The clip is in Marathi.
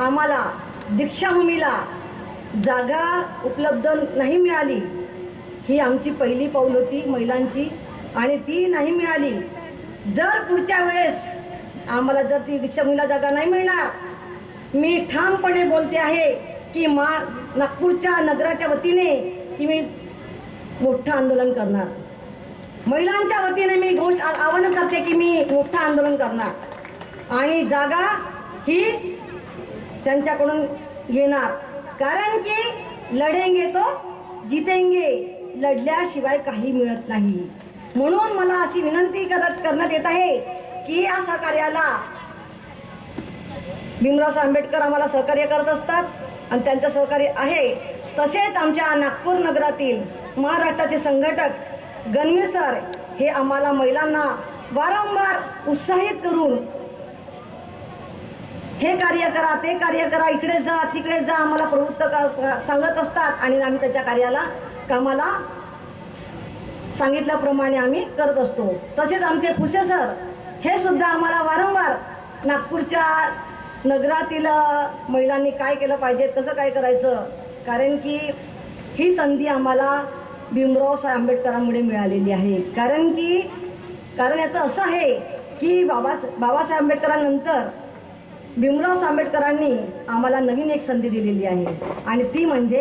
आम्हाला दीक्षाभूमीला जागा उपलब्ध नाही मिळाली. ही आमची पहिली पाऊल होती महिलांची आणि ती नाही मिळाली. जर पुढच्या वेळेस आम्हाला जर ती दीक्षाभूमीला जागा नाही मिळणार मी ठामपणे बोलते आहे की मा नागपूरच्या नगराच्या वतीने की मी मोठं आंदोलन करणार. महिलांच्या वतीने मी घोष आवाहन करते की मी मोठं आंदोलन करणार. आणि जागा ही त्यांच्याकडून घेणार. कारण की लढेंगे तो जितेंगे लढल्याशिवाय काही मिळत नाही. म्हणून मला अशी विनंती करत करण्यात येत आहे की या सहकार्याला भीमराव आंबेडकर आम्हाला सहकार्य करत असतात आणि त्यांचं सहकार्य आहे. तसेच आमच्या नागपूर नगरातील महाराष्ट्राचे संघटक गणवी सर हे आम्हाला महिलांना वारंवार उत्साहित करून हे कार्य करा ते कार्य करा इकडे जा तिकडे जा आम्हाला प्रवृत्त सांगत असतात. आणि आम्ही त्याच्या कार्याला कामाला सांगितल्याप्रमाणे आम्ही करत असतो. तसेच आमचे फुसे सर हे सुद्धा आम्हाला वारंवार नागपूरच्या नगरातील महिलांनी काय केलं पाहिजे कसं काय करायचं? कारण की ही संधी आम्हाला भीमराव साहेब आंबेडकरांमुळे मिळालेली आहे. कारण की कारण याचं असं आहे की बाबा बाबासाहेब आंबेडकरांनंतर भीमराव आंबेडकरांनी आम्हाला नवीन एक संधी दिलेली आहे. आणि ती म्हणजे